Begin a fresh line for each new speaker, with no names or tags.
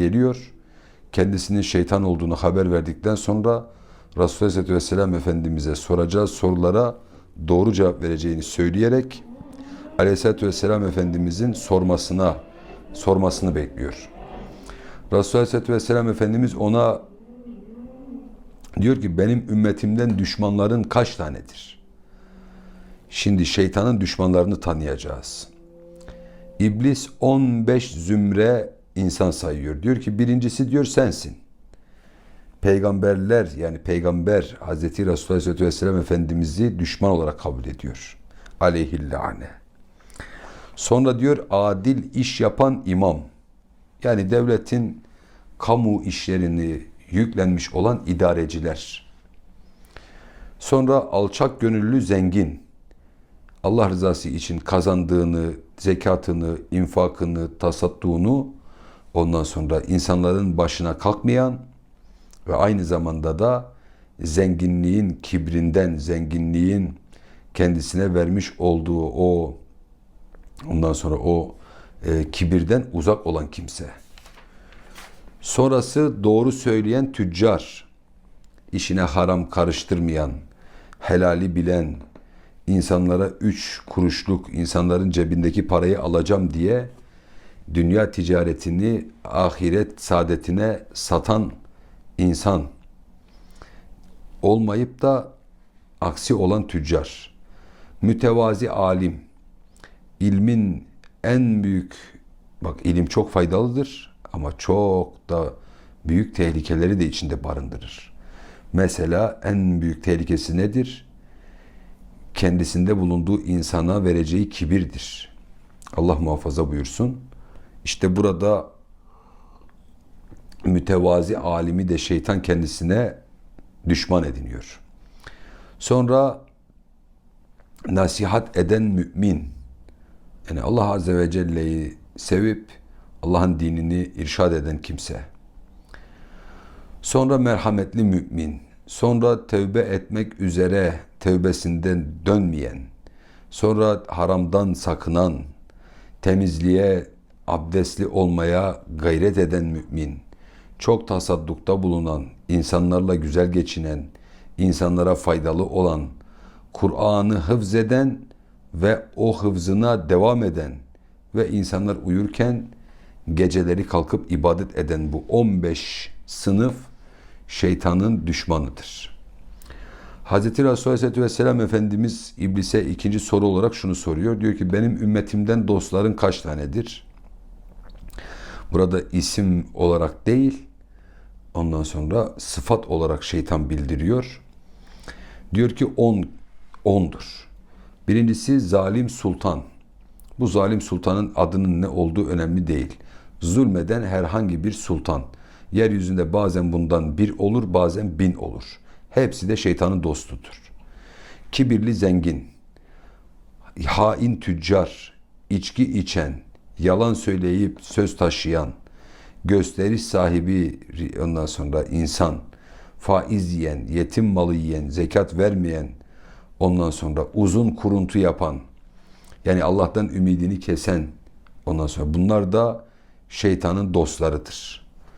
geliyor. Kendisinin şeytan olduğunu haber verdikten sonra Resulullah Aleyhisselatü Vesselam Efendimiz'e soracağı sorulara doğru cevap vereceğini söyleyerek Aleyhisselatü Vesselam Efendimiz'in sormasına sormasını bekliyor. Resulullah Aleyhisselatü Vesselam Efendimiz ona diyor ki benim ümmetimden düşmanların kaç tanedir? Şimdi şeytanın düşmanlarını tanıyacağız. İblis 15 zümre insan sayıyor. Diyor ki birincisi diyor sensin. Peygamberler yani peygamber Hazreti Resulullah Aleyhisselatü Vesselam Efendimiz'i düşman olarak kabul ediyor. Aleyhillâne. Sonra diyor adil iş yapan imam. Yani devletin kamu işlerini yüklenmiş olan idareciler. Sonra alçak gönüllü zengin. Allah rızası için kazandığını, zekatını, infakını, tasadduğunu ondan sonra insanların başına kalkmayan ve aynı zamanda da zenginliğin kibrinden, zenginliğin kendisine vermiş olduğu o ondan sonra o e, kibirden uzak olan kimse. Sonrası doğru söyleyen tüccar, işine haram karıştırmayan, helali bilen, insanlara üç kuruşluk insanların cebindeki parayı alacağım diye dünya ticaretini ahiret saadetine satan insan olmayıp da aksi olan tüccar, mütevazi alim, ilmin en büyük, bak ilim çok faydalıdır ama çok da büyük tehlikeleri de içinde barındırır. Mesela en büyük tehlikesi nedir? Kendisinde bulunduğu insana vereceği kibirdir. Allah muhafaza buyursun. İşte burada mütevazi alimi de şeytan kendisine düşman ediniyor. Sonra nasihat eden mümin, yani Allah Azze ve Celle'yi sevip Allah'ın dinini irşad eden kimse. Sonra merhametli mümin, sonra tevbe etmek üzere tevbesinden dönmeyen, sonra haramdan sakınan, temizliğe, abdestli olmaya gayret eden mümin, çok tasaddukta bulunan, insanlarla güzel geçinen, insanlara faydalı olan, Kur'an'ı hıfz eden ve o hıfzına devam eden ve insanlar uyurken geceleri kalkıp ibadet eden bu 15 sınıf şeytanın düşmanıdır. Hz. Resulullah Aleyhisselatü Vesselam Efendimiz İblis'e ikinci soru olarak şunu soruyor. Diyor ki benim ümmetimden dostların kaç tanedir? Burada isim olarak değil, ondan sonra sıfat olarak şeytan bildiriyor. Diyor ki on, ondur. Birincisi zalim sultan. Bu zalim sultanın adının ne olduğu önemli değil. Zulmeden herhangi bir sultan. Yeryüzünde bazen bundan bir olur, bazen bin olur. Hepsi de şeytanın dostudur. Kibirli zengin, hain tüccar, içki içen, yalan söyleyip söz taşıyan, gösteriş sahibi ondan sonra insan, faiz yiyen, yetim malı yiyen, zekat vermeyen, ondan sonra uzun kuruntu yapan, yani Allah'tan ümidini kesen, ondan sonra bunlar da şeytanın dostlarıdır.